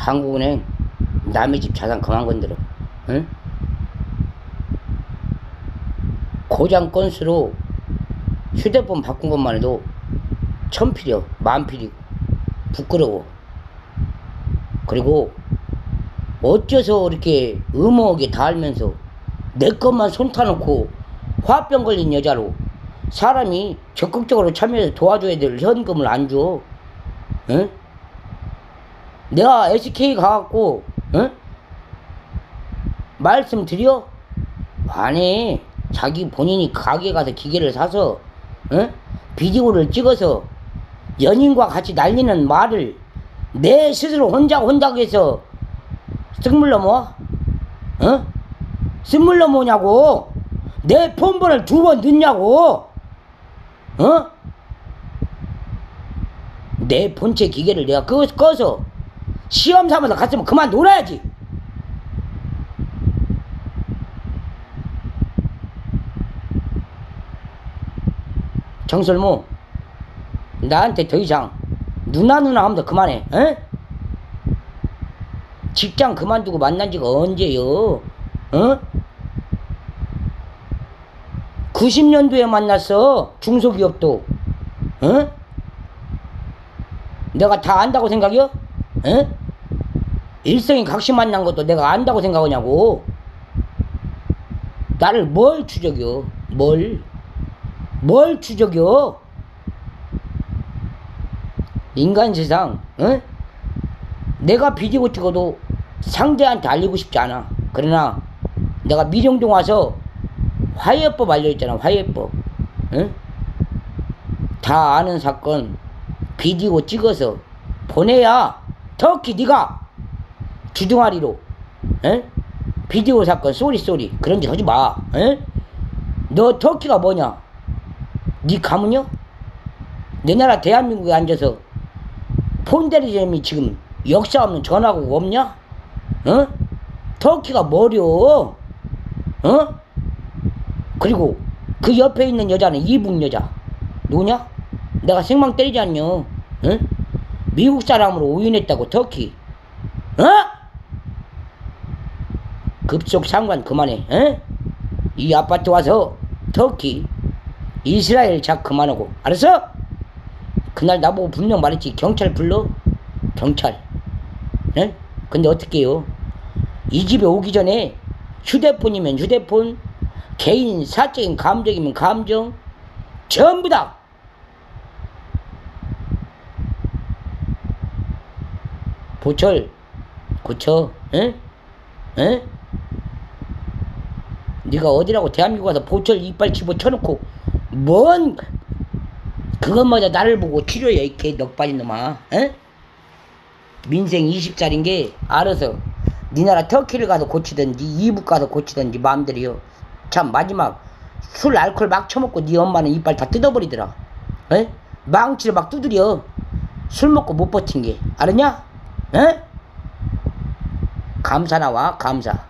한국은행 남의 집 자산 그만 건드려. 응? 고장 건수로 휴대폰 바꾼 것만 해도 천필이요. 만필이고. 부끄러워. 그리고 어째서 이렇게 음악에 다 알면서 내 것만 손 타놓고 화병 걸린 여자로 사람이 적극적으로 참여해서 도와줘야 될 현금을 안 줘. 응? 내가 SK 가갖고, 응? 말씀드려? 아니, 자기 본인이 가게 가서 기계를 사서, 응? 비디오를 찍어서 연인과 같이 날리는 말을 내 스스로 혼자 혼자 해서 승물러 뭐? 어? 승물러 뭐냐고? 내 폰번을 두 번 넣냐고? 어? 내 본체 기계를 내가 꺼, 꺼서 시험 삼아서 갔으면 그만 놀아야지. 정설모, 나한테 더 이상 누나 누나 하면서 그만해. 에? 직장 그만두고 만난 지가 언제요? 어? 90년도에 만났어. 중소기업도. 어? 내가 다 안다고 생각이요? 어? 일생이 각시 만 난 것도 내가 안다고 생각하냐고. 나를 뭘 추적여? 뭘? 뭘 추적여? 인간 세상, 어? 내가 비디오 찍어도 상대한테 알리고 싶지 않아. 그러나 내가 미령동 와서 화해법 알려있잖아, 화해법. 응? 다 아는 사건 비디오 찍어서 보내야 터키 네가 주둥아리로 응? 비디오 사건 쏘리 쏘리 그런 짓 하지 마. 응? 너 터키가 뭐냐? 네 가문이요? 내 나라 대한민국에 앉아서 폰데리점이 지금 역사 없는 전화국 없냐? 어? 터키가 뭐려? 어? 그리고 그 옆에 있는 여자는 이북 여자. 누구냐? 내가 생망 때리지 않냐? 어? 미국 사람으로 오인했다고 터키. 어? 급속 상관 그만해. 어? 이 아파트 와서 터키, 이스라엘 작 그만하고. 알았어? 그날 나보고 분명 말했지. 경찰 불러? 경찰. 예? 근데 어떻게 해요? 이 집에 오기 전에 휴대폰이면 휴대폰, 개인 사적인 감정이면 감정, 전부 다 보철 고쳐, 에? 에? 네가 어디라고 대한민국 가서 보철 이빨 집어 쳐놓고 뭔 그것마저 나를 보고 치료해 이개 넉발인 놈아, 에? 민생 20살인 게 알아서 네 나라 터키를 가서 고치든지 이북 가서 고치든지 마음대로요. 참 마지막 술 알코올 막 처먹고 네 엄마는 이빨 다 뜯어버리더라. 에? 망치를 막 두드려. 술 먹고 못 버틴 게 알았냐? 에? 감사 나와 감사.